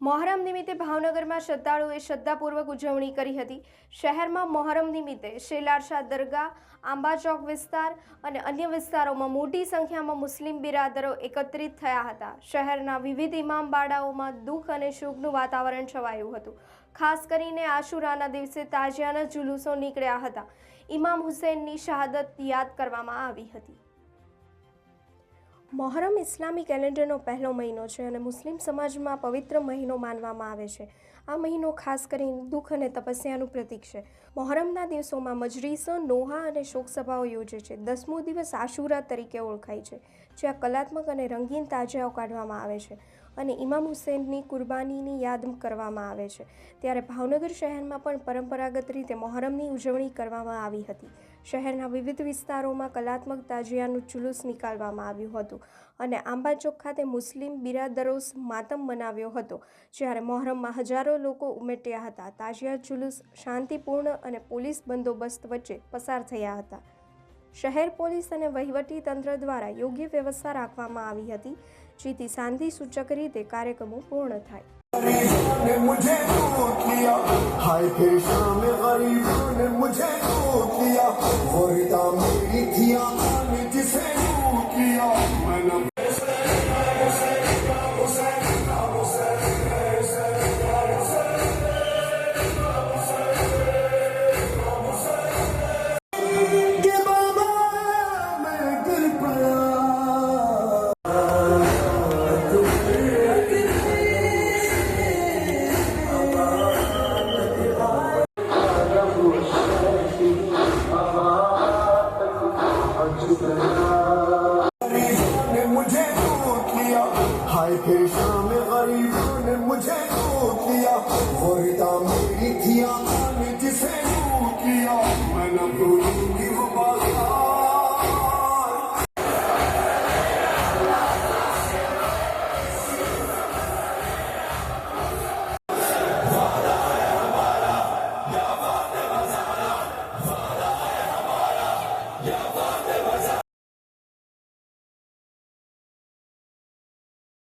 મોહરમ નિમિત્તે ભાવનગરમાં શ્રદ્ધાળુઓએ શ્રદ્ધાપૂર્વક ઉજવણી કરી હતી. શહેરમાં મોહરમ નિમિત્તે શેલારશા દરગાહ આંબાચોક વિસ્તાર અને અન્ય વિસ્તારોમાં મોટી સંખ્યામાં મુસ્લિમ બિરાદરો એકત્રિત થયા હતા. શહેરના વિવિધ ઇમામ બાડાઓમાં દુઃખ અને સુખનું વાતાવરણ છવાયું હતું. ખાસ કરીને આશુરાના દિવસે તાજિયાના જુલુસો નીકળ્યા હતા. ઇમામ હુસૈનની શહાદત યાદ કરવામાં આવી હતી. મોહરમ ઇસ્લામી કેલેન્ડરનો પહેલો મહિનો છે અને મુસ્લિમ સમાજમાં પવિત્ર મહિનો માનવામાં આવે છે. આ મહિનો ખાસ કરીને દુઃખ અને તપસ્યાનું પ્રતીક છે. મહોરમના દિવસોમાં મજરીસો નોહા અને શોકસભાઓ યોજે છે. દસમો દિવસ આશુરા તરીકે ઓળખાય છે, જ્યાં કલાત્મક અને રંગીન તાજાઓ કાઢવામાં આવે છે અને ઇમામ હુસૈનની કુરબાનીની યાદ કરવામાં આવે છે. ત્યારે ભાવનગર શહેરમાં પણ પરંપરાગત રીતે મોહરમની ઉજવણી કરવામાં આવી હતી. શહેરના વિવિધ વિસ્તારોમાં કલાત્મક તાજિયાનું જુલુસ નીકાળવામાં આવ્યું હતું અને આંબા ચોક ખાતે મુસ્લિમ બિરાદરો માતમ મનાવ્યો હતો, જ્યારે મોહરમમાં હજારો લોકો ઉમેટ્યા હતા. તાજિયા જુલુસ શાંતિપૂર્ણ અને પોલીસ બંદોબસ્ત વચ્ચે પસાર થયા હતા. શહેર પોલીસ અને વહીવટી તંત્ર દ્વારા યોગ્ય વ્યવસ્થા રાખવામાં આવી હતી, જેથી શાંતિ સૂચક રીતે કાર્યક્રમો પૂર્ણ થાય. ਹੋਰ ਦਾ ਮਿੱਠੀਆਂ ਮਨ ਜਿਸੇ ਨੂੰ ਕੀਆ ਮਨ शाम गरीबों ने मुझे टूट लिया वरदा मेरी थी आका ने जिसे लूट लिया मैंने